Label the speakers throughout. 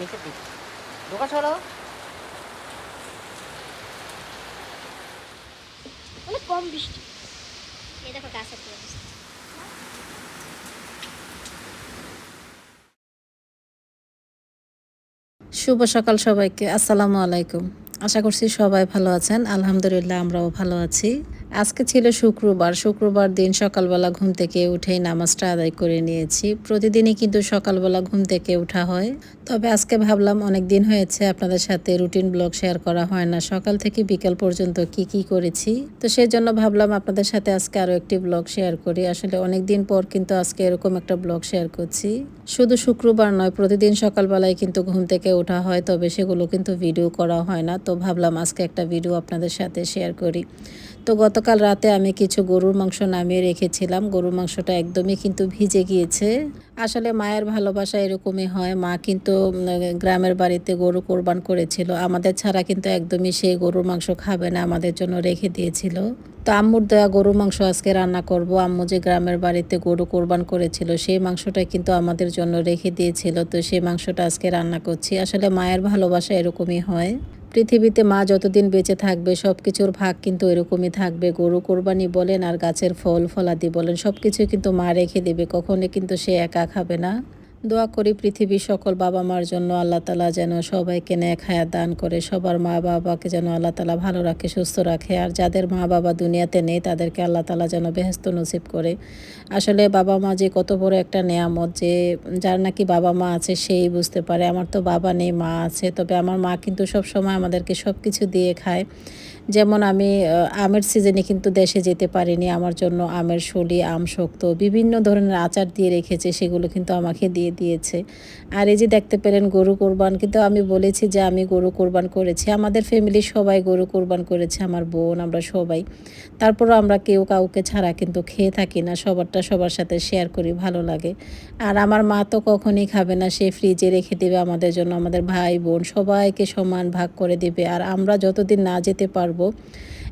Speaker 1: নিচে দিই। ঢোকা ছড়ো
Speaker 2: অনেক কম বৃষ্টি। এই দেখো গাছের অবস্থা
Speaker 3: শুভ সকাল সবাইকে। আসসালামু আলাইকুম। আশা করছি সবাই ভালো আছেন। আলহামদুলিল্লাহ আমরাও ভালো আছি। আজকে ছিল শুক্রবার। শুক্রবার দিন সকালবেলা ঘুম থেকে উঠেই নামাজটা আদায় করে নিয়েছি। প্রতিদিনই কিন্তু সকালবেলা ঘুম থেকে ওঠা হয়। তবে আজকে ভাবলাম অনেক দিন হয়েছে আপনাদের সাথে রুটিন ব্লগ শেয়ার করা হয় না। সকাল থেকে বিকাল পর্যন্ত কি কি করেছি? তো সেই জন্য ভাবলাম আপনাদের সাথে আজকে আরও একটি ব্লগ শেয়ার করি। আসলে অনেক দিন পর কিন্তু আজকে এরকম একটা ব্লগ শেয়ার করছি। শুধু শুক্রবার নয়, প্রতিদিন সকালবেলায় কিন্তু ঘুম থেকে ওঠা হয়, তবে সেগুলো কিন্তু ভিডিও করা হয় না। তো ভাবলাম আজকে একটা ভিডিও আপনাদের সাথে শেয়ার করি। তো গতকাল রাতে আমি কিছু গরুর মাংস নামিয়ে রেখেছিলাম। গরুর মাংসটা একদমই কিন্তু ভিজে গিয়েছে। আসলে মায়ের ভালোবাসা এরকমই হয়। মা কিন্তু গ্রামের বাড়িতে গরু কোরবান করেছিল। আমাদের ছাড়া কিন্তু একদমই সেই গরুর মাংস খাবে না, আমাদের জন্য রেখে দিয়েছিল। তো আম্মুর দেওয়া গরু মাংস আজকে রান্না করব। আম্মু যে গ্রামের বাড়িতে গরু কোরবান করেছিল, সেই মাংসটা কিন্তু আমাদের জন্য রেখে দিয়েছিল। তো সেই মাংসটা আজকে রান্না করছি। আসলে মায়ের ভালোবাসা এরকমই হয়। পৃথিবীতে মা যতদিন বেঁচে থাকবে সব কিছুর ভাগ কিন্তু এরকমই থাকবে। গরু কোরবানি বলেন আর গাছের ফল, ফলাদি বলেন সব কিছু কিন্তু মা রেখে দেবে। কখনো কিন্তু সে একা খাবে না। দোয়া করি পৃথিবীর সকল বাবা মার জন্য আল্লাহ তালা যেন সবাইকে ন্যাক হায়া দান করে, সবার মা বাবাকে যেন আল্লাহ তালা ভালো রাখে, সুস্থ রাখে, আর যাদের মা বাবা দুনিয়াতে নেই তাদেরকে আল্লাহ তালা যেন বেহস্ত নসিব করে। আসলে বাবা মা যে কত বড় একটা নেয়ামত যে যার নাকি বাবা মা আছে সেই বুঝতে পারে। আমার তো বাবা নেই, মা আছে। তবে আমার মা কিন্তু সব সময় আমাদেরকে সব কিছু দিয়ে খায়। যেমন আমি আমের সিজনে কিন্তু দেশে যেতে পারিনি। আমার জন্য আমের শলি, আম শক্ত বিভিন্ন ধরনের আচার দিয়ে রেখেছে, সেগুলো কিন্তু আমাকে দিয়ে দিয়েছে। আর এই যে দেখতে পেলেন গরু কোরবান, কিন্তু আমি বলেছি যে আমি গরু কোরবান করেছি। আমাদের ফ্যামিলির সবাই গরু কোরবান করেছে, আমার বোন, আমরা সবাই। তারপরও আমরা কেউ কাউকে ছাড়া কিন্তু খেয়ে থাকি না, সবারটা সবার সাথে শেয়ার করি, ভালো লাগে। আর আমার মা তো কখনই খাবে না, সে ফ্রিজে রেখে দেবে আমাদের জন্য, আমাদের ভাই বোন সবাইকে সমান ভাগ করে দেবে। আর আমরা যতদিন না যেতে পারব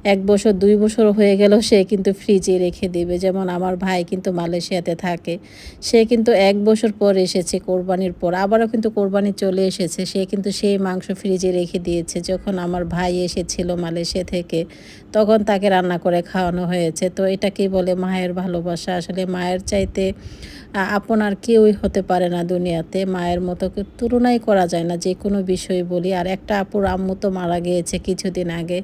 Speaker 3: এক বছর, দুই বছর হয়ে গেল সে কিন্তু ফ্রিজে রেখে দেবে। যেমন আমার ভাই কিন্তু মালয়েশিয়াতে থাকে। সে কিন্তু এক বছর পর এসেছে কোরবানির পর। আবারও কিন্তু কোরবানি চলে এসেছে। সে কিন্তু সেই মাংস ফ্রিজে রেখে দিয়েছে। যখন আমার ভাই এসেছিল মালয়েশিয়া থেকে, তখন তাকে রান্না করে খাওয়ানো হয়েছে। তো এটাকেই বলে? মায়ের ভালোবাসা। আসলে মায়ের চাইতে আ- আপন আর কেউই হতে পারে না দুনিয়াতে। মায়ের মতো তুলনাই করা যায় না যে কোনো বিষয় বলি। আর একটা আপুর আম্মু তো মারা গিয়েছে কিছুদিন আগে।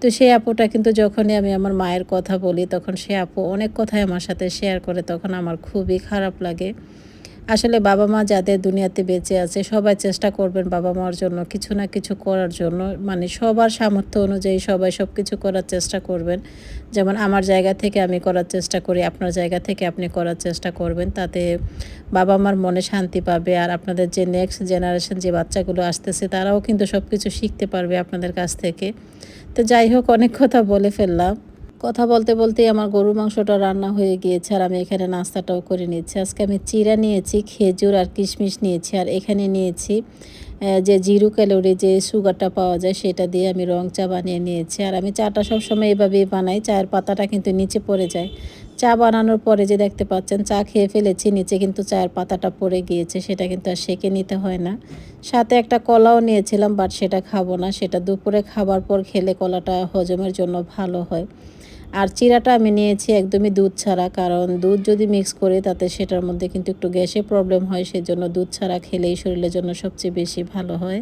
Speaker 3: তো সেই আপুটা কিন্তু যখনই আমি আমার মায়ের কথা বলি, তখন সে আপু অনেক কথাই আমার সাথে শেয়ার করে, তখন আমার খুবই খারাপ লাগে। আসলে বাবা মা যাদের দুনিয়াতে বেঁচে আছে, সবাই চেষ্টা করবেন বাবা মার জন্য কিছু না কিছু করার জন্য। মানে সবার সামর্থ্য অনুযায়ী সবাই সব কিছু করার চেষ্টা করবেন। যেমন আমার জায়গা থেকে আমি করার চেষ্টা করি, আপনার জায়গা থেকে আপনি করার চেষ্টা করবেন। তাতে বাবা মার মনে শান্তি পাবে আর আপনাদের যে নেক্সট জেনারেশন যে বাচ্চাগুলো আসতেছে, তারাও কিন্তু সব কিছু শিখতে পারবে আপনাদের কাছ থেকে। তো যাই হোক, অনেক কথা বলে ফেললাম। কথা বলতে বলতেই আমার গরুর মাংসটা রান্না হয়ে গিয়েছে আর আমি এখানে নাস্তাটাও করে নিয়েছি। আজকে আমি চিরা নিয়েছি, খেজুর আর কিশমিশ নিয়েছি আর এখানে নিয়েছি যে জিরো ক্যালোরি যে সুগারটা পাওয়া যায় সেটা দিয়ে আমি রং চা বানিয়ে নিয়েছি। আর আমি চাটা সবসময় এভাবেই বানাই, চায়ের পাতাটা কিন্তু নিচে পড়ে যায়। চা বানানোর পরে যে দেখতে পাচ্ছেন, চা খেয়ে ফেলেছি, নিচে কিন্তু চায়ের পাতাটা পড়ে গিয়েছে, সেটা কিন্তু আর সেকে নিতে হয় না। সাথে একটা কলাও নিয়েছিলাম, বাট সেটা খাব না, সেটা দুপুরে খাবার পর খেলে কলাটা হজমের জন্য ভালো হয়। আর চিরাটা আমি নিয়েছি একদমই দুধ ছাড়া, কারণ দুধ যদি মিক্স করি তাতে সেটার মধ্যে কিন্তু একটু গ্যাসের প্রবলেম হয়, সেজন্য দুধ ছাড়া খেলেই শরীরের জন্য সবচেয়ে বেশি ভালো হয়।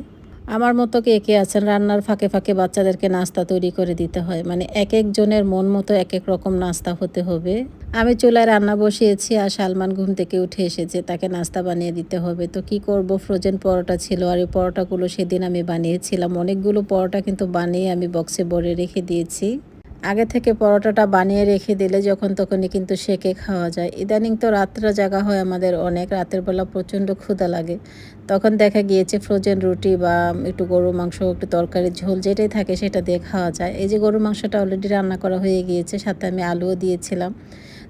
Speaker 3: আমার মতো কে কে আছেন, রান্নার ফাঁকে ফাঁকে বাচ্চাদেরকে নাস্তা তৈরি করে দিতে হয় মানে এক একজনের মন মতো এক এক রকম নাস্তা হতে হবে। আমি চুলায় রান্না বসিয়েছি আর সালমান ঘুম থেকে উঠে এসেছে, তাকে নাস্তা বানিয়ে দিতে হবে। তো কি করব ফ্রোজেন পরোটা ছিল আর এই পরোটাগুলো সেদিন আমি বানিয়েছিলাম। অনেকগুলো পরোটা কিন্তু বানিয়ে আমি বক্সে ভরে রেখে দিয়েছি। আগে থেকে পরোটাটা বানিয়ে রেখে দিলে যখন তখনই কিন্তু সেকে খাওয়া যায়। ইদানিং তো রাত্রা জাগা হয় আমাদের অনেক, রাতের বেলা প্রচণ্ড ক্ষুদা লাগে। তখন দেখা গিয়েছে ফ্রোজেন রুটি বা একটু গরু মাংস, একটু তরকারি ঝোল যেটাই থাকে সেটা দিয়ে খাওয়া যায়। এই যে গরু মাংসটা অলরেডি রান্না করা হয়ে গিয়েছে, সাথে আমি আলুও দিয়েছিলাম।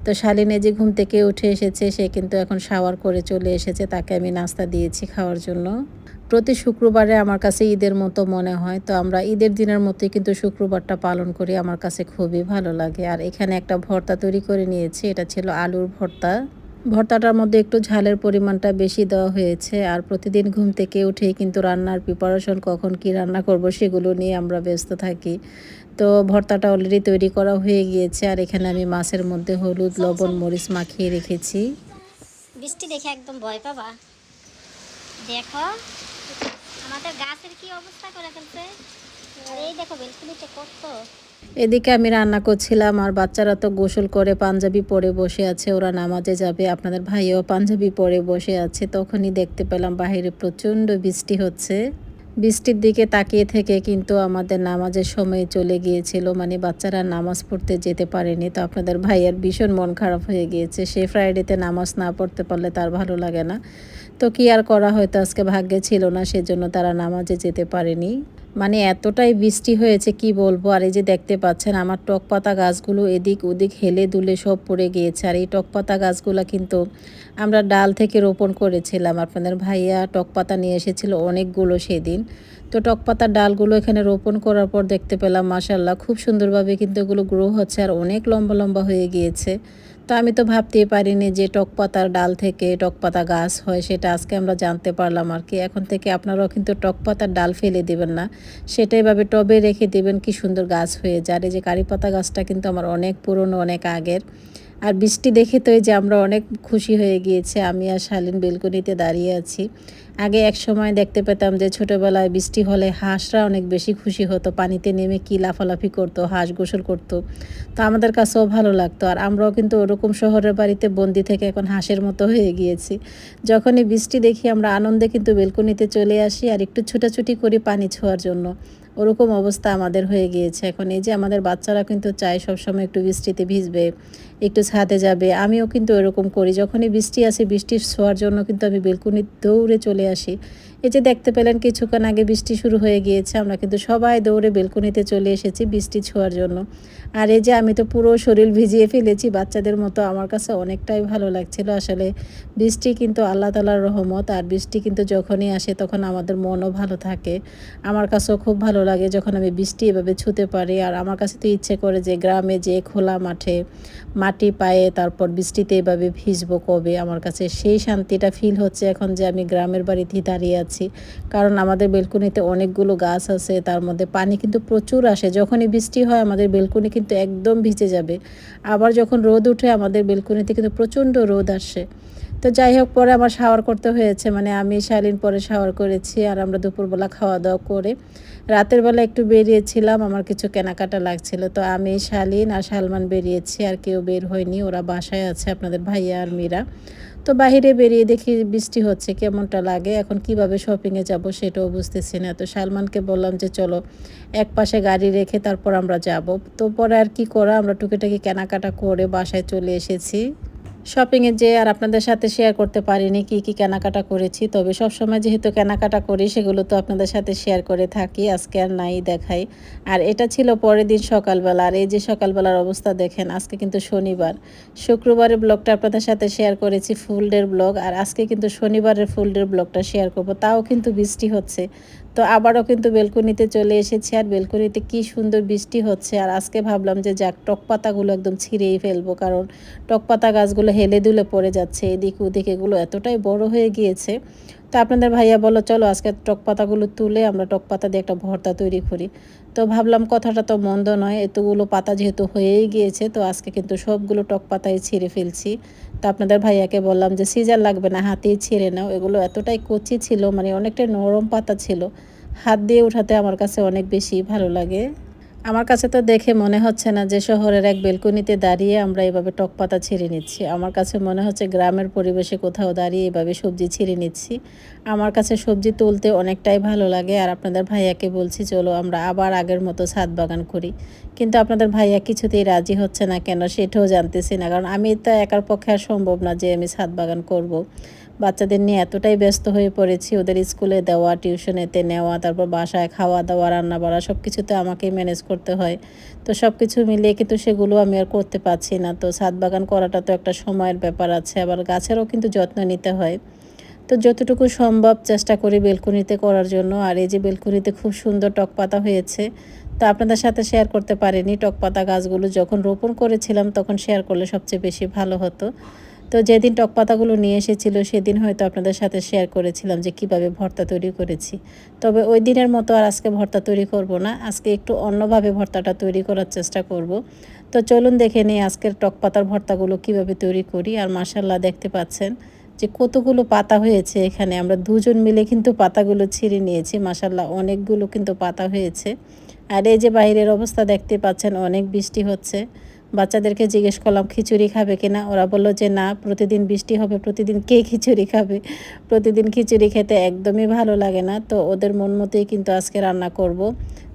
Speaker 3: তো শালিনে যে ঘুম থেকে উঠে এসেছে, সে কিন্তু এখন শাওয়ার করে চলে এসেছে। তাকে আমি নাস্তা দিয়েছি খাওয়ার জন্য। প্রতি শুক্রবারে আমার কাছে ঈদের মতো মনে হয়। তো আমরা ঈদের দিনের মতোই কিন্তু শুক্রবারটা পালন করি। আমার কাছে খুবই ভালো লাগে। আর এখানে একটা ভর্তা তৈরি করে নিয়েছি। এটা ছিল আলুর ভর্তা। ভর্তাটার মধ্যে একটু ঝালের পরিমাণটা বেশি দেওয়া হয়েছে আর প্রতিদিন ঘুম থেকে উঠেই কিন্তু রান্নার প্রিপারেশন কখন কি রান্না করব সেগুলো নিয়ে আমরা ব্যস্ত থাকি। তো ভর্তাটা অলরেডি তৈরি করা হয়ে গিয়েছে আর এখানে আমি মাছের মধ্যে হলুদ লবণ মরিচ মাখিয়ে রেখেছি।
Speaker 2: বৃষ্টি দেখে একদম ভয় পাবা। দেখো আমাদের গাছের কি অবস্থা করে ফেলছে? আর এই দেখো বেলকুনিতে কত
Speaker 3: এদিকে আমি রান্না করছিলাম আর বাচ্চারা তো গোসল করে পাঞ্জাবি পরে বসে আছে, ওরা নামাজে যাবে, আপনাদের ভাইও পাঞ্জাবি পরে বসে আছে, তখনই দেখতে পেলাম বাইরে প্রচণ্ড বৃষ্টি হচ্ছে। বৃষ্টির দিকে তাকিয়ে থেকে কিন্তু আমাদের নামাজের সময় চলে গিয়েছিল মানে বাচ্চারা নামাজ পড়তে যেতে পারেনি, তো আপনাদের ভাইয়ের ভীষণ মন খারাপ হয়ে গিয়েছে, সে ফ্রাইডেতে নামাজ না পড়তে পারলে তার ভালো লাগে না। তো কি আর করা হয়তো আজকে ভাগ্যে ছিল না, সেজন্য তারা নামাজে যেতে পারেনি। মানে এতটাই বৃষ্টি হয়েছে, কি বলব? আর এই যে দেখতে পাচ্ছেন, আমার টক পাতা গাছগুলো এদিক ওদিক হেলে দুলে সব পড়ে গিয়েছে। আর এই টক পাতা গাছগুলো কিন্তু আমরা ডাল থেকে রোপণ করেছিলাম। আপনাদের ভাইয়া টক পাতা নিয়ে এসেছিল অনেকগুলো সেদিন। তো টক পাতার ডালগুলো এখানে রোপণ করার পর দেখতে পেলাম মাসাল্লাহ খুব সুন্দরভাবে কিন্তু এগুলো গ্রো হচ্ছে আর অনেক লম্বা লম্বা হয়ে গিয়েছে। তো আমি তো ভাবতেই পারিনি যে টক পাতার ডাল থেকে টক পাতা গাছ হয়, সেটা আজকে আমরা জানতে পারলাম আর কি। এখন থেকে আপনারাও কিন্তু টক পাতার ডাল ফেলে দিবেন না। সেটা এভাবে টবে রেখে দেবেন, কি সুন্দর গাছ হয়ে যায়। এই যে কারি পাতা গাছটা কিন্তু আমার অনেক পুরনো, অনেক আগের। আর বৃষ্টি দেখে তো যে আমরা অনেক খুশি হয়ে গিয়েছে, আমি আর শালীন বেলকনিতে দাঁড়িয়ে আছি। আগে এক সময় দেখতে পেতাম যে ছোটোবেলায় বৃষ্টি হলে হাঁসরা অনেক বেশি খুশি হতো, পানিতে নেমে কি লাফালাফি করতো, হাঁস গোসল করতো। তো আমাদের কাছেও ভালো লাগতো, আর আমরাও কিন্তু ওরকম শহরের বাড়িতে বন্দি থেকে এখন হাঁসের মতো হয়ে গিয়েছি। যখনই বৃষ্টি দেখি আমরা আনন্দে কিন্তু বেলকনিতে চলে আসি আর একটু ছুটাছুটি করি পানি ছোঁয়ার জন্য। ওরকম অবস্থা আমাদের হয়ে গিয়েছে। এখন এই যে আমাদের বাচ্চারা কিন্তু চায় সবসময় একটু বৃষ্টিতে ভিজবে, একটু ছাদে যাবে, আমিও কিন্তু এরকম করি। যখনই বৃষ্টি আসে বৃষ্টির শোয়ার জন্য কিন্তু আমি বেলকুনি দৌড়ে চলে আসি। এই যে দেখতে পেলেন কিছুক্ষণ আগে বৃষ্টি শুরু হয়ে গিয়েছে, আমরা কিন্তু সবাই দৌড়ে বেলকুনিতে চলে এসেছি বৃষ্টি ছোঁয়ার জন্য। আর এই যে আমি তো পুরো শরীর ভিজিয়ে ফেলেছি, বাচ্চাদের মতো আমার কাছে অনেকটাই ভালো লাগছিল। আসলে বৃষ্টি কিন্তু আল্লাহ তালার রহমত, আর বৃষ্টি কিন্তু যখনই আসে তখন আমাদের মনও ভালো থাকে। আমার কাছেও খুব ভালো লাগে যখন আমি বৃষ্টি এভাবে ছুতে পারি, আর আমার কাছে তো ইচ্ছে করে যে গ্রামে যে খোলা মাঠে, মাটি পায়ে তারপর বৃষ্টিতে এভাবে ভিজবো কবে, আমার কাছে সেই শান্তিটা ফিল হচ্ছে এখন যে আমি গ্রামের বাড়িতেই দাঁড়িয়ে আছি। কারণ আমাদের বেলকুনিতে অনেকগুলো গাছ আছে, তার মধ্যে পানি কিন্তু প্রচুর আসে। যখনই বৃষ্টি হয়, আমাদের বেলকুনি কিন্তু একদম ভিজে যাবে। আবার যখন রোদ উঠে, আমাদের বেলকুনিতে কিন্তু প্রচণ্ড রোদ আসে। তো যাই হোক, পরে আমার শাওয়ার করতে হয়েছে। মানে আমি শালিন পরে শাওয়ার করেছি আর আমরা দুপুরবেলা খাওয়া দাওয়া করে রাতের বেলা একটু বেরিয়েছিলাম। আমার কিছু কেনাকাটা লাগছিল। তো আমি শালিন আর সালমান বেরিয়েছি আর কেউ বের হয়নি। ওরা বাসায় আছে আপনাদের ভাইয়া আর মীরা। তো বাহিরে বেরিয়ে দেখি বৃষ্টি হচ্ছে, কেমনটা লাগে, এখন কীভাবে শপিংয়ে যাব সেটাও বুঝতেছি না। তো সালমানকে বললাম যে, চলো এক পাশে গাড়ি রেখে তারপর আমরা যাব। তো পরে আর কি করা, আমরা টুকিটাকি কেনাকাটা করে বাসায় চলে এসেছি। শপিংয়ে যে আর আপনাদের সাথে শেয়ার করতে পারিনি, কি কি কেনাকাটা করেছি। তবে সব সময় যেহেতু কেনাকাটা করি, সেগুলো তো আপনাদের সাথে শেয়ার করে থাকি, আজকে আর নাই দেখাই। আর এটা ছিল পরের দিন সকালবেলা, আর এই যে সকালবেলার অবস্থা দেখেন, আজকে কিন্তু শনিবার। শুক্রবারের ব্লগটা আপনাদের সাথে শেয়ার করেছি ফুল ডের ব্লগ আর আজকে কিন্তু শনিবারের ফুল ডের ব্লগটা শেয়ার করব, তাও কিন্তু বৃষ্টি হচ্ছে। তো আবারও কিন্তু বেলকনিতে চলে এসেছি। আর বেলকনিতে কি সুন্দর বৃষ্টি হচ্ছে। আর আজকে ভাবলাম যে যাক, টক পাতাগুলো একদম ছিঁড়েই ফেলব। কারণ টক পাতা গাছগুলো হেলে দুলে পড়ে যাচ্ছে। এদিক ওদিক এগুলো এতটাই বড় হয়ে গিয়েছে। তো আপনাদের ভাইয়া বলো, চলো আজকে টক পাতাগুলো তুলে আমরা টক পাতা দিয়ে একটা ভর্তা তৈরি করি। তো ভাবলাম কথাটা তো মন্দ নয়, এতগুলো পাতা যেহেতু হয়েই গিয়েছে, তো আজকে কিন্তু সবগুলো টক পাতাই ছিঁড়ে ফেলছি। তো আপনাদের ভাইয়াকে বললাম যে, সিজার লাগবে না হাতেই ছিঁড়ে নাও। এগুলো এতটাই কচি ছিল মানে অনেকটাই নরম পাতা ছিল। হাত দিয়ে উঠাতে আমার কাছে অনেক বেশি ভালো লাগে। আমার কাছে তো দেখে মনে হচ্ছে না যে শহরের এক বেলকনিতে দাঁড়িয়ে আমরা এভাবে টক পাতা ছিঁড়ে নিচ্ছি। আমার কাছে মনে হচ্ছে গ্রামের পরিবেশে কোথাও দাঁড়িয়ে এভাবে সবজি ছিঁড়ে নিচ্ছি। আমার কাছে সবজি তুলতে অনেকটাই ভালো লাগে আর আপনাদের ভাইয়াকে বলছি, চলো আমরা আবার আগের মতো ছাদ বাগান করি। কিন্তু আপনাদের ভাইয়া কিছুতেই রাজি হচ্ছে না কেন সেটাও জানতেছি না। কারণ আমি তো একার পক্ষে আর সম্ভব না যে আমি ছাদ বাগান করব। বাচ্চাদের নিয়ে এতটাই ব্যস্ত হয়ে পড়েছি, ওদের স্কুলে দেওয়া, টিউশনেতে নেওয়া, তারপর বাসায় খাওয়া দাওয়া, রান্না বাড়া সব কিছুতে আমাকেই ম্যানেজ করতে হয়। তো সব কিছু মিলিয়ে কিন্তু সেগুলো আমি আর করতে পারছি না। তো ছাদ বাগান করাটা তো একটা সময়ের ব্যাপার আছে, আবার গাছেরও কিন্তু যত্ন নিতে হয়। তো যতটুকু সম্ভব চেষ্টা করি বেলকুনিতে করার জন্য। আর এই যে বেলকুনিতে খুব সুন্দর টক পাতা হয়েছে, তো আপনাদের সাথে শেয়ার করতে পারিনি। টক পাতা গাছগুলো যখন রোপণ করেছিলাম, তখন শেয়ার করলে সবচেয়ে বেশি ভালো হতো। তো যেদিন টক পাতাগুলো নিয়ে এসেছিল, সেদিন হয়তো আপনাদের সাথে শেয়ার করেছিলাম যে কীভাবে ভর্তা তৈরি করেছি। তবে ওই দিনের মতো আর আজকে ভর্তা তৈরি করব না, আজকে একটু অন্যভাবে ভর্তাটা তৈরি করার চেষ্টা করব। তো চলুন দেখে নিই আজকের টক পাতার ভর্তাগুলো কীভাবে তৈরি করি, আর মাসাল্লাহ দেখতে পাচ্ছেন যে কতগুলো পাতা হয়েছে এখানে। আমরা দুজন মিলে কিন্তু পাতাগুলো ছিঁড়ে নিয়েছি মাসাল্লাহ অনেকগুলো কিন্তু পাতা হয়েছে। আর এই যে বাইরের অবস্থা দেখতে পাচ্ছেন, অনেক বৃষ্টি হচ্ছে। বাচ্চাদেরকে জিজ্ঞেস করলাম, খিচুড়ি খাবে কিনা ওরা বলল যে, না, প্রতিদিন বৃষ্টি হবে, প্রতিদিন কে খিচুড়ি খাবে? প্রতিদিন খিচুড়ি খেতে একদমই ভালো লাগে না। তো ওদের মন মতোই কিন্তু আজকে রান্না করব।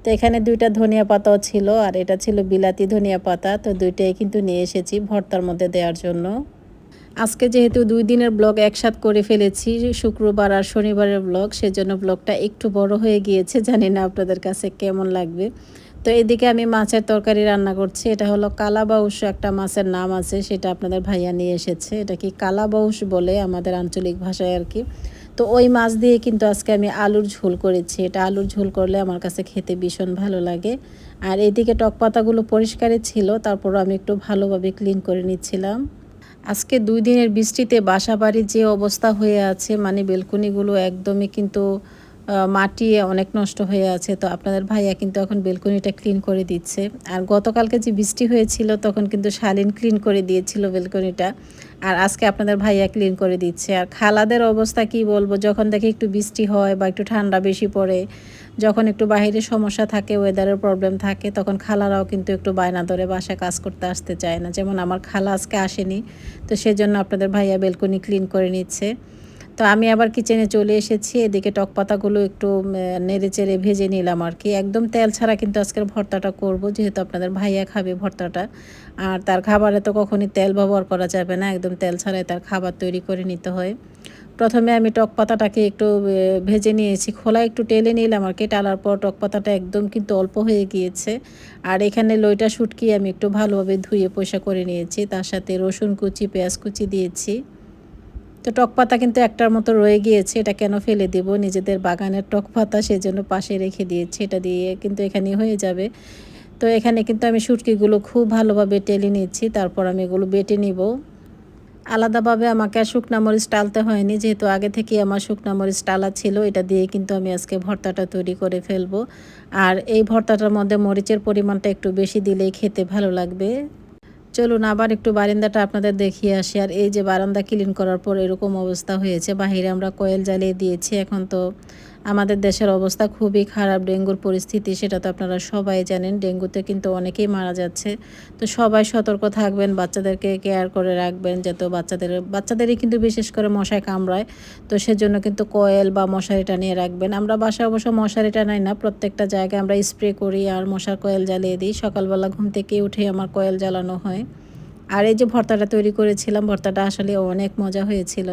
Speaker 3: তো এখানে দুইটা ধনিয়া পাতাও ছিল, আর এটা ছিল বিলাতি ধনিয়া পাতা। তো দুইটাই কিন্তু নিয়ে এসেছি ভর্তার মধ্যে দেওয়ার জন্য। আজকে যেহেতু দুই দিনের ব্লগ একসাথ করে ফেলেছি, শুক্রবার আর শনিবারের ব্লগ, সেজন্য ব্লগটা একটু বড় হয়ে গিয়েছে। জানি না আপনাদের কাছে কেমন লাগবে। তো এদিকে আমি মাছের তরকারি রান্না করছি। এটা হলো কালাবাউস একটা মাছের নাম আছে, সেটা আপনাদের ভাইয়া নিয়ে এসেছে। এটা কি কালা কালাবাউস বলে আমাদের আঞ্চলিক ভাষায় আর কি? তো ওই মাছ দিয়ে কিন্তু আজকে আমি আলুর ঝোল করেছি। এটা আলুর ঝোল করলে আমার কাছে খেতে ভীষণ ভালো লাগে। আর এদিকে টক পাতাগুলো পরিষ্কারই ছিল, তারপর আমি একটু ভালোভাবে ক্লিন করে নিচ্ছিলাম। আজকে দুই দিনের বৃষ্টিতে বাসা বাড়ির যে অবস্থা হয়ে আছে মানে বেলকনিগুলো একদমই কিন্তু মাটি অনেক নষ্ট হয়ে আছে, তো আপনাদের ভাইয়া কিন্তু এখন বেলকনিটা ক্লিন করে দিচ্ছে। আর গতকালকে যে বৃষ্টি হয়েছিল, তখন কিন্তু শালিন ক্লিন করে দিয়েছিল বেলকনিটা। আর আজকে আপনাদের ভাইয়া ক্লিন করে দিচ্ছে। আর খালাদের অবস্থা কি বলব, যখন দেখি একটু বৃষ্টি হয় বা একটু ঠান্ডা বেশি পড়ে, যখন একটু বাইরে সমস্যা থাকে ওয়েদারের প্রবলেম থাকে, তখন খালারাও কিন্তু একটু বায়না ধরে বাসায় কাজ করতে আসতে চায় না। যেমন আমার খালা আজকে আসেনি, তো সেজন্য আপনাদের ভাইয়া বেলকনি ক্লিন করে নিচ্ছে। তো আমি আবার কিচেনে চলে এসেছি, এদিকে টক পাতাগুলো একটু নেড়ে চেড়ে ভেজে নিলাম আর কি। একদম তেল ছাড়া কিন্তু আজকের ভর্তাটা করব, যেহেতু আপনাদের ভাইয়া খাবে ভর্তাটা। আর তার খাবারে তো কখনই তেল ব্যবহার করা যাবে না, একদম তেল ছাড়াই তার খাবার তৈরি করে নিতে হয়। প্রথমে আমি টক পাতাটাকে একটু ভেজে নিয়েছি, খোলা একটু টেলে নিলাম আর কি টালার পর টক পাতাটা একদম কিন্তু অল্প হয়ে গিয়েছে। আর এখানে লইটা শুটকি আমি একটু ভালোভাবে ধুয়ে পয়সা করে নিয়েছি, তার সাথে রসুন কুচি, পেঁয়াজ কুচি দিয়েছি। তো টক পাতা কিন্তু একটার মতো রয়ে গিয়েছে, এটা কেন ফেলে দেব? নিজেদের বাগানের টক পাতা সেজন্য পাশে রেখে দিয়েছি, এটা দিয়ে কিন্তু এখানে হয়ে যাবে। তো এখানে কিন্তু আমি শুটকিগুলো খুব ভালোভাবে টেলে নিচ্ছি, তারপর আমি এগুলো বেটে নিব। আলাদাভাবে আমাকে আর শুকনা মরিচ টালতে হয়নি, যেহেতু আগে থেকেই আমার শুকনা মরিচ টালা ছিল, এটা দিয়ে কিন্তু আমি আজকে ভর্তাটা তৈরি করে ফেলব। আর এই ভর্তাটার মধ্যে মরিচের পরিমাণটা একটু বেশি দিলেই খেতে ভালো লাগবে। চলুন আবার একটু বারান্দাটা আপনাদের দেখিয়ে আসি। আর এই যে বারান্দা ক্লিন করার পর এরকম অবস্থা হয়েছে। বাহিরে আমরা কয়েল জ্বালিয়ে দিয়েছি। এখন তো আমাদের দেশের অবস্থা খুবই খারাপ ডেঙ্গুর পরিস্থিতি, সেটা তো আপনারা সবাই জানেন। ডেঙ্গুতে কিন্তু অনেকেই মারা যাচ্ছে। তো সবাই সতর্ক থাকবেন, বাচ্চাদেরকে কেয়ার করে রাখবেন, যাতে বাচ্চাদের, বাচ্চাদেরই কিন্তু বিশেষ করে মশায় কামড়ায়। তো সেজন্য কিন্তু কয়েল বা মশারিটা নিয়ে রাখবেন। আমরা বাসায় অবশ্য মশারিটা নাই না, প্রত্যেকটা জায়গায় আমরা স্প্রে করি আর মশার কয়েল জ্বালিয়ে দিই। সকালবেলা ঘুম থেকে উঠে আমার কয়েল জ্বালানো হয়। আর এই যে ভর্তাটা তৈরি করেছিলাম, ভর্তাটা আসলে অনেক মজা হয়েছিল।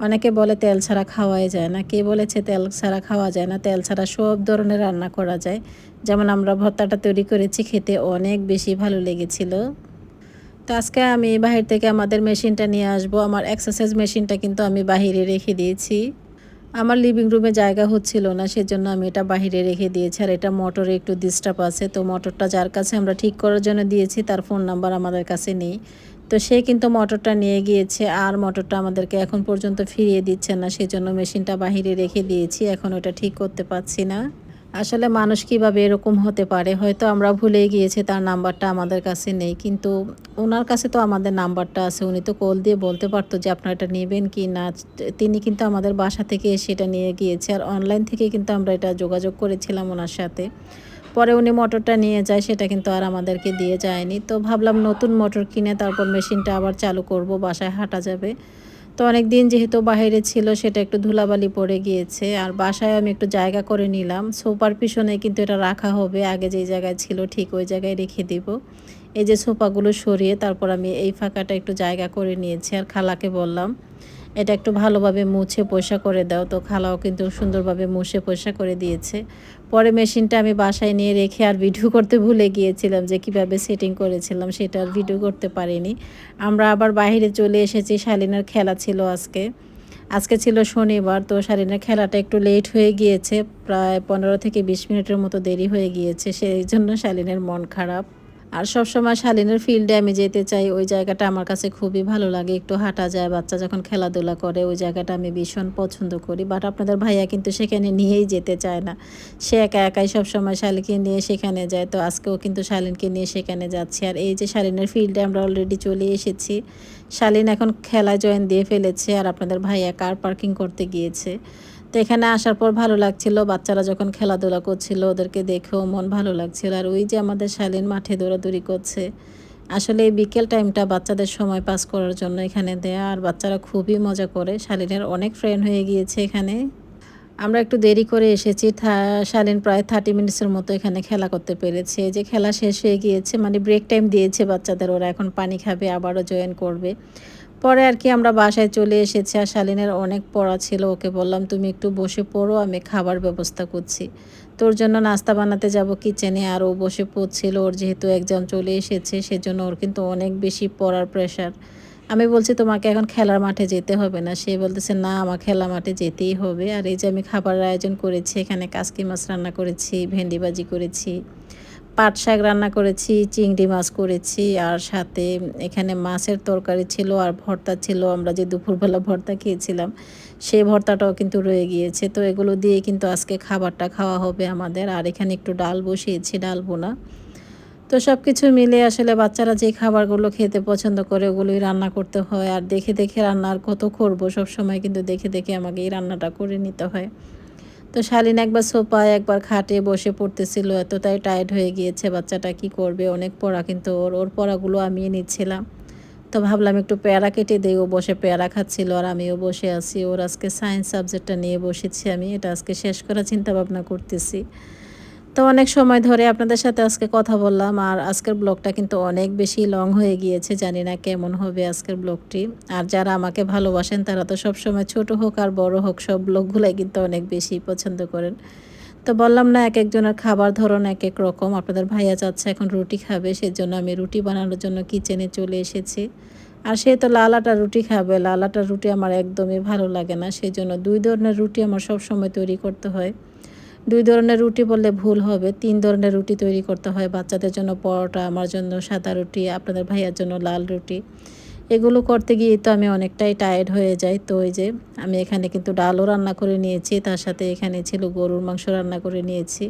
Speaker 3: অনেকে বলে তেল ছাড়া খাওয়াই যায় না, কে বলেছে তেল ছাড়া খাওয়া যায় না? তেল ছাড়া সব ধরনের রান্না করা যায়। যেমন আমরা ভর্তাটা তৈরি করেছি, খেতে অনেক বেশি ভালো লেগেছিল। তো আজকে আমি বাহির থেকে আমাদের মেশিনটা নিয়ে আসব। আমার এক্সারসাইজ মেশিনটা কিন্তু আমি বাহিরে রেখে দিয়েছি। আমার লিভিং রুমে জায়গা হচ্ছিল না, সেজন্য আমি এটা বাহিরে রেখে দিয়েছি। আর এটা মোটরে একটু ডিস্টার্ব আছে, তো মোটরটা যার কাছে আমরা ঠিক করার জন্য দিয়েছি, তার ফোন নাম্বার আমাদের কাছে নেই। তো সে কিন্তু মোটরটা নিয়ে গিয়েছে, আর মোটরটা আমাদেরকে এখন পর্যন্ত ফিরিয়ে দিচ্ছে না, সেজন্য মেশিনটা বাহিরে রেখে দিয়েছি, এখন ওটা ঠিক করতে পারছি না। আসলে মানুষ কীভাবে এরকম হতে পারে? হয়তো আমরা ভুলে গিয়েছি, তার নাম্বারটা আমাদের কাছে নেই। কিন্তু ওনার কাছে তো আমাদের নাম্বারটা আছে। উনি তো কল দিয়ে বলতে পারতো যে আপনারা এটা নেবেন কি না। তিনি কিন্তু আমাদের বাসা থেকে এসে এটা নিয়ে গিয়েছে। আর অনলাইন থেকে কিন্তু আমরা এটা যোগাযোগ করেছিলাম ওনার সাথে। পরে উনি মোটরটা নিয়ে যায়, সেটা কিন্তু আর আমাদেরকে দিয়ে যায়নি। তো ভাবলাম নতুন মোটর কিনে, তারপর মেশিনটা আবার চালু করব, বাসায় হাঁটা যাবে। তো অনেক দিন যেহেতু বাইরে ছিল, সেটা একটু ধুলাবালি পড়ে গিয়েছে। আর বাসায় আমি একটু জায়গা করে নিলাম। সোফার পিছনে কিন্তু এটা রাখা হবে। আগে যেই জায়গায় ছিল ঠিক ওই জায়গায় রেখে দিব। এই যে সোফাগুলো সরিয়ে তারপর আমি এই ফাঁকাটা একটু জায়গা করে নিয়েছি। আর খালাকে বললাম এটা একটু ভালোভাবে মুছে পয়সা করে দাও। তো খালাও কিন্তু সুন্দরভাবে মুছে পয়সা করে দিয়েছে। পরে মেশিনটা আমি বাসায় নিয়ে রেখে আর ভিডিও করতে ভুলে গিয়েছিলাম যে কীভাবে সেটিং করেছিলাম, সেটা আর ভিডিও করতে পারিনি। আমরা আবার বাইরে চলে এসেছি, শালিনার খেলা ছিল আজকে। আজকে ছিল শনিবার, তো শালিনার খেলাটা একটু লেট হয়ে গিয়েছে, প্রায় পনেরো থেকে বিশ মিনিটের মতো দেরি হয়ে গিয়েছে, সেই জন্য শালিনের মন খারাপ। আর সবসময় শালিনের ফিল্ডে আমি যেতে চাই, ওই জায়গাটা আমার কাছে খুবই ভালো লাগে। একটু হাঁটা যায়, বাচ্চা যখন খেলাধুলা করে, ওই জায়গাটা আমি ভীষণ পছন্দ করি। বাট আপনাদের ভাইয়া কিন্তু সেখানে নিয়েই যেতে চায় না। সে একা একাই সবসময় শালিনকে নিয়ে সেখানে যায়। তো আজকেও কিন্তু শালিনকে নিয়ে সেখানে যাচ্ছি। আর এই যে শালিনের ফিল্ডে আমরা অলরেডি চলে এসেছি। শালিন এখন খেলায় জয়েন দিয়ে ফেলেছে। আর আপনাদের ভাইয়া কার পার্কিং করতে গিয়েছে। তো এখানে আসার পর ভালো লাগছিল। বাচ্চারা যখন খেলাধুলা করছিল, ওদেরকে দেখেও মন ভালো লাগছিল। আর ওই যে আমাদের শালীন মাঠে দৌড়াদৌড়ি করছে, আসলে এই বিকেল টাইমটা বাচ্চাদের সময় পাস করার জন্য এখানে দেয়া। আর বাচ্চারা খুবই মজা করে। শালীনের অনেক ফ্রেন্ড হয়ে গিয়েছে এখানে। আমরা একটু দেরি করে এসেছি। শালীন প্রায় থার্টি মিনিটসের মতো এখানে খেলা করতে পেরেছে। যে খেলা শেষ হয়ে গিয়েছে মানে ব্রেক টাইম দিয়েছে বাচ্চাদের। ওরা এখন পানি খাবে, আবারও জয়েন করবে। পরে আর কি আমরা বাসায় চলে এসেছি আর শালিনের অনেক পড়া ছিল। ওকে বললাম, তুমি একটু বসে পড়ো, আমি খাবার ব্যবস্থা করছি। তোর জন্য নাস্তা বানাতে যাব কিচেনে। আর ও বসে পড়ছিল। ওর যেহেতু একজন চলে এসেছে, সেজন্য ওর কিন্তু অনেক বেশি পড়ার প্রেশার আমি বলছি, তোমাকে এখন খেলার মাঠে যেতে হবে না। সে বলতেছে, না, আমার খেলা মাঠে যেতেই হবে। আর এই যে আমি খাবারের আয়োজন করেছি, এখানে কাসকি মাছ রান্না করেছি, ভেন্ডি ভাজি করেছি। পাট শাক রান্না করেছি, চিংড়ি মাছ করেছি, আর সাথে এখানে মাছের তরকারি ছিল আর ভর্তা ছিল। আমরা যে দুপুরবেলা ভর্তা খেয়েছিলাম সেই ভর্তাটাও কিন্তু রয়ে গিয়েছে। তো এগুলো দিয়ে কিন্তু আজকে খাবারটা খাওয়া হবে আমাদের। আর এখানে একটু ডাল বসিয়েছি, ডাল বোনা তো সব কিছু মিলে আসলে বাচ্চারা যে খাবারগুলো খেতে পছন্দ করে, ওগুলোই রান্না করতে হয়। আর দেখে দেখে রান্না আর কত করব সব সময় কিন্তু দেখে দেখে আমাকে এই রান্নাটা করে নিতে হয়। তো শালিন একবার সোপায় একবার খাটে বসে পড়তেছিল, এতটাই টায়ার্ড হয়ে গিয়েছে বাচ্চাটা, কি করবে? অনেক পড়া, কিন্তু ওর ওর পড়াগুলো আমিই নিচ্ছিলাম। তো ভাবলাম একটু পেয়ারা কেটে দিই, ও বসে পেয়ারা খাচ্ছিল আর আমিও বসে আছি। ওর আজকে সায়েন্স সাবজেক্টটা নিয়ে বসেছি আমি, এটা আজকে শেষ করার চিন্তা ভাবনা করতেছি। তো অনেক সময় ধরে আপনাদের সাথে আজকে কথা বললাম, আর আজকের ব্লগটা কিন্তু অনেক বেশি লং হয়ে গিয়েছে, জানি না কেমন হবে আজকের ব্লগটি। আর যারা আমাকে ভালোবাসেন, তারা তো সব সময় ছোট হোক আর বড় হোক, সব ব্লগগুলাই কিন্তু অনেক বেশি পছন্দ করেন। তো বললাম না, এক একজনের খাবার ধরন এক এক রকম। আপনাদের ভাইয়া চাচ্ছে এখন রুটি খাবে, সেজন্য আমি রুটি বানানোর জন্য কিচেনে চলে এসেছি। আর সে তো লালাটা রুটি খাবে লালাটা রুটি আমার একদমই ভালো লাগে না সেই জন্য দুই ধরনের রুটি আমার সব সময় তৈরি করতে হয়। দুই ধরনের রুটি বললে ভুল হবে, তিন ধরনের রুটি তৈরি করতে হয় বাচ্চাদের জন্য, পরোটা, আমার জন্য সাদা রুটি, আপনাদের ভাইয়ার জন্য লাল রুটি। এগুলো করতে গিয়ে তো আমি অনেকটাই টায়ার্ড হয়ে যাই। তো ওই যে আমি এখানে কিন্তু ডালও রান্না করে নিয়েছি, তার সাথে এখানে ছিল গরুর মাংস রান্না করে নিয়েছি।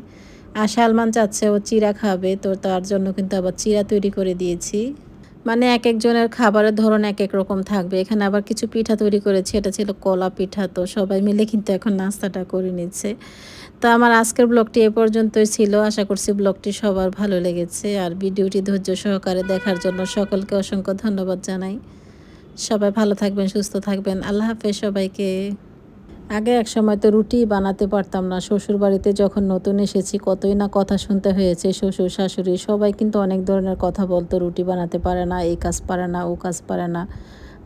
Speaker 3: আর সালমান চাচ্ছে ও চিরা খাবে, তো তার জন্য কিন্তু আবার চিরা তৈরি করে দিয়েছি। মানে এক একজনের খাবারের ধরন এক এক রকম থাকবে। এখানে আবার কিছু পিঠা তৈরি করেছি, এটা ছিল কলা পিঠা, তো সবাই মিলে কিন্তু এখন নাস্তাটা করে নিচ্ছে। তো আমার আজকের ব্লগটি এ পর্যন্তই ছিল। আশা করছি ব্লগটি সবার ভালো লেগেছে। আর ভিডিওটি ধৈর্য সহকারে দেখার জন্য সকলকে অসংখ্য ধন্যবাদ জানাই। সবাই ভালো থাকবেন, সুস্থ থাকবেন। আল্লাহ হাফেজ সবাইকে। আগে এক সময় তো রুটি বানাতে পারতাম না। শ্বশুর বাড়িতে যখন নতুন এসেছি, কতই না কথা শুনতে হয়েছে। শ্বশুর, শাশুড়ি সবাই কিন্তু অনেক ধরনের কথা বলতো। রুটি বানাতে পারে না, এই কাজ পারে না, ও কাজ পারে না।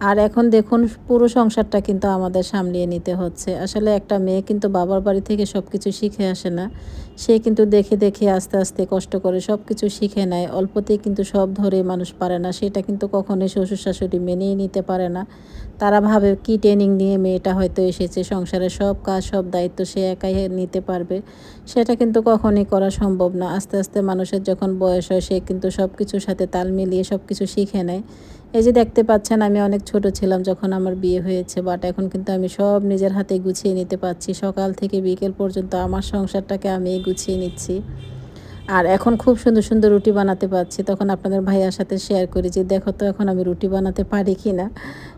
Speaker 3: আর এখন দেখুন, পুরো সংসারটা কিন্তু আমাদের সামলিয়ে নিতে হচ্ছে। আসলে একটা মেয়ে কিন্তু বাবার বাড়ি থেকে সব কিছু শিখে আসে না। সে কিন্তু দেখে দেখে আস্তে আস্তে কষ্ট করে সব কিছু শিখে নেয়। অল্পতেই কিন্তু সব ধরে মানুষ পারে না। সেটা কিন্তু কখনোই শ্বশুর শাশুড়ি মেনেই নিতে পারে না। তারা ভাবে, কি ট্রেনিং নিয়ে মেয়েটা হয়তো এসেছে? সংসারের সব কাজ, সব দায়িত্ব সে একাই নিতে পারবে। সেটা কিন্তু কখনই করা সম্ভব না। আস্তে আস্তে মানুষের যখন বয়স হয়, সে কিন্তু সব কিছুর সাথে তাল মিলিয়ে সব কিছু শিখে নেয়। এই যে দেখতে পাচ্ছেন, আমি অনেক ছোট ছিলাম যখন আমার বিয়ে হয়েছে বাট এখন কিন্তু আমি সব নিজের হাতে গুছিয়ে নিতে পারছি। সকাল থেকে বিকেল পর্যন্ত আমার সংসারটাকে আমি গুছিয়ে নিচ্ছি। আর এখন খুব সুন্দর সুন্দর রুটি বানাতে পারছি। তখন আপনাদের ভাইয়ার সাথে শেয়ার করি যে, দেখো তো, এখন আমি রুটি বানাতে পারি কি না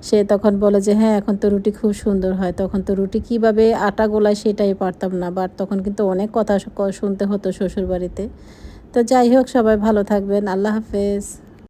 Speaker 3: সে তখন বলে যে হ্যাঁ এখন তো রুটি খুব সুন্দর হয়। তখন তো রুটি কীভাবে আটা গোলায় সেটাই পারতাম না। বাট তখন কিন্তু অনেক কথা শুনতে হতো শ্বশুরবাড়িতে। তো যাই হোক, সবাই ভালো থাকবেন। আল্লাহ হাফেজ।